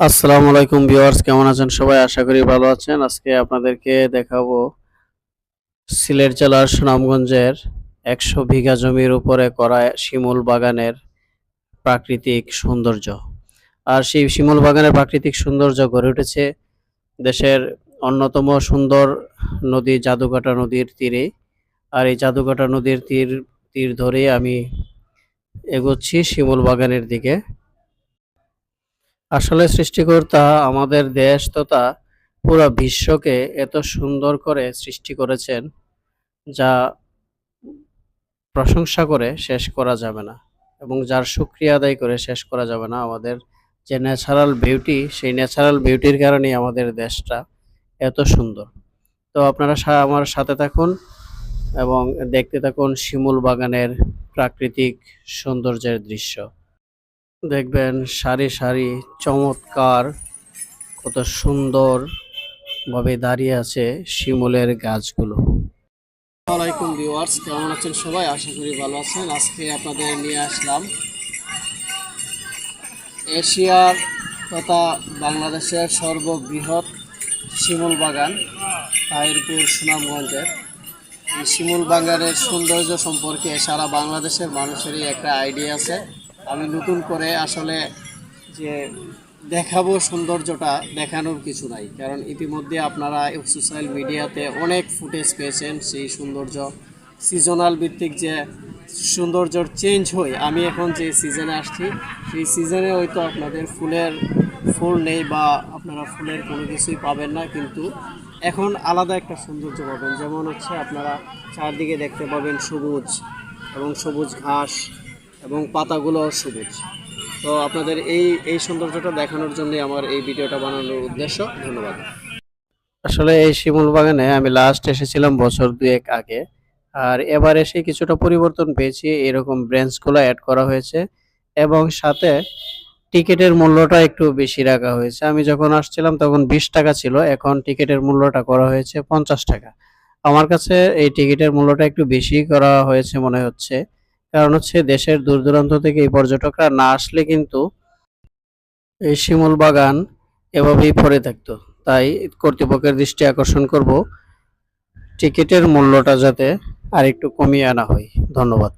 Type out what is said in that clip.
আসসালামু আলাইকুম ভিউয়ার্স, কেমন আছেন সবাই? আশা করি ভালো আছেন। আজকে আপনাদেরকে দেখাবো সিলেট জেলার সুনামগঞ্জের একশো বিঘা জমির উপরে করা শিমুল বাগানের প্রাকৃতিক সৌন্দর্য। আর সেই শিমুল বাগানের প্রাকৃতিক সৌন্দর্য গড়ে উঠেছে দেশের অন্যতম সুন্দর নদী জাদুকাটা নদীর তীরে। আর এই জাদুকাটা নদীর তীর তীর ধরেই আমি এগোচ্ছি শিমুল বাগানের দিকে। আসলে সৃষ্টিকর্তা আমাদের দেশ তথা পুরো বিশ্বকে এত সুন্দর করে সৃষ্টি করেছেন, যা প্রশংসা করে শেষ করা যাবে না এবং যার সুক্রিয়া আদায় করে শেষ করা যাবে না আমাদের যে ন্যাচারাল বিউটি সেই ন্যাচারাল বিউটির কারণেই আমাদের দেশটা এত সুন্দর। তো আপনারা আমার সাথে থাকুন এবং দেখতে থাকুন শিমুল বাগানের প্রাকৃতিক সৌন্দর্যের দৃশ্য। দেখবেন সারি সারি চমৎকার, কত সুন্দর ভাবে দাঁড়িয়ে আছে শিমুলের গাছগুলো। আসসালামাইকুম ভিউয়ার্স কেমন আছেন সবাই? আশা করি ভালো আছেন। আজকে আপনাদের নিয়ে আসলাম এশিয়ার তথা বাংলাদেশের সর্ববৃহৎ শিমুল বাগান, তাহিরপুর সুনামগঞ্জের। এই শিমুল বাগানের সৌন্দর্য সম্পর্কে সারা বাংলাদেশের মানুষেরই একটা আইডিয়া আছে। আমি নতুন করে আসলে যে দেখাবো সৌন্দর্যটা দেখানোর কিছু নাই। কারণ ইতিমধ্যে আপনারা সোশ্যাল মিডিয়াতে অনেক ফুটেজ পেয়েছেন, সেই সৌন্দর্য। সিজনাল ভিত্তিক যে সৌন্দর্যর চেঞ্জ হয়, আমি এখন যে সিজনে আসছি, সেই সিজনে হয়তো আপনাদের ফুলের ফুল নেই বা আপনারা ফুলের কোনো কিছুই পাবেন না, কিন্তু এখন আলাদা একটা সৌন্দর্য পাবেন। যেমন হচ্ছে আপনারা চারদিকে দেখতে পাবেন সবুজ এবং সবুজ ঘাস এবং পাতাগুলো সবুজ। তো আপনাদের এই এই সৌন্দর্যটা দেখানোর জন্য আমার এই ভিডিওটা বানানোর উদ্দেশ্য। ধন্যবাদ। আসলে এই শিমুল বাগানে আমি লাস্ট এসেছিলাম বছর দুয়েক আগে। আর এবার এসে কিছুটা পরিবর্তন পেয়েছি, এরকম ব্রেঞ্চগুলো অ্যাড করা হয়েছে। এবং সাথে টিকিটের মূল্যটা একটু বেশি রাখা হয়েছে। আমি যখন আসছিলাম তখন বিশ টাকা ছিল, এখন টিকিটের মূল্যটা করা হয়েছে পঞ্চাশ টাকা। আমার কাছে এই টিকিটের মূল্যটা একটু বেশি করা হয়েছে মনে হচ্ছে। কারণ হচ্ছে দেশের দূর দূরান্ত থেকে এই পর্যটকরা না আসলে কিন্তু এই শিমুল বাগান এভাবেই পড়ে থাকতো। তাই কর্তৃপক্ষের দৃষ্টি আকর্ষণ করব। টিকিটের মূল্যটা যাতে আর একটু কমিয়ে আনা হয়। ধন্যবাদ।